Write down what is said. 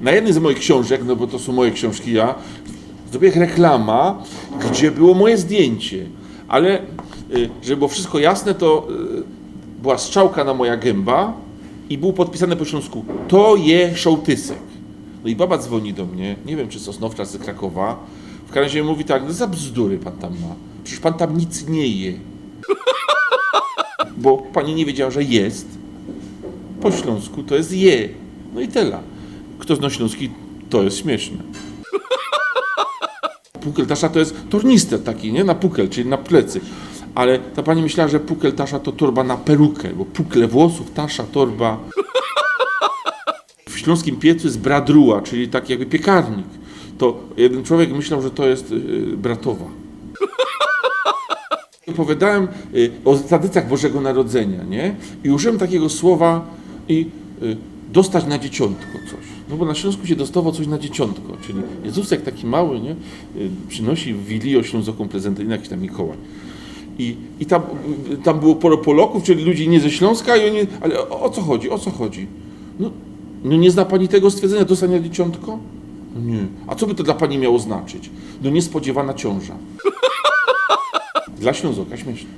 na jednej z moich książek, no bo to są moje książki, ja zrobię reklama, gdzie było moje zdjęcie, ale y, żeby było wszystko jasne, to y, była strzałka na moja gęba i było podpisane po śląsku, to je szołtysek. No i baba dzwoni do mnie, nie wiem czy Sosnowcza, czy Krakowa, w każdym razie mówi tak, no za bzdury pan tam ma, przecież pan tam nic nie je. Bo pani nie wiedziała, że jest, po śląsku to jest je. No i tyle. Kto zna śląski, to jest śmieszne. Pukel tasza to jest tornister taki, nie? Na pukel, czyli na plecy. Ale ta pani myślała, że pukel tasza to torba na perukę, bo pukle włosów, tasza, torba. W śląskim piecu jest bradruła, czyli taki jakby piekarnik. To jeden człowiek myślał, że to jest yy, bratowa. Opowiadałem y, o tradycjach Bożego Narodzenia, nie? I użyłem takiego słowa i y, dostać na dzieciątko coś. No bo na Śląsku się dostało coś na dzieciątko, czyli Jezusek taki mały, nie? Y, przynosi w Wilio Ślązoką prezentę, jakiś tam Mikołaj. I, i tam, tam było poro Polaków, czyli ludzi nie ze Śląska i oni, ale o, o co chodzi, o co chodzi? No, no nie zna pani tego stwierdzenia, dostać na dzieciątko? No nie. A co by to dla pani miało znaczyć? No niespodziewana ciąża. Dla Ślązoka śmieszne.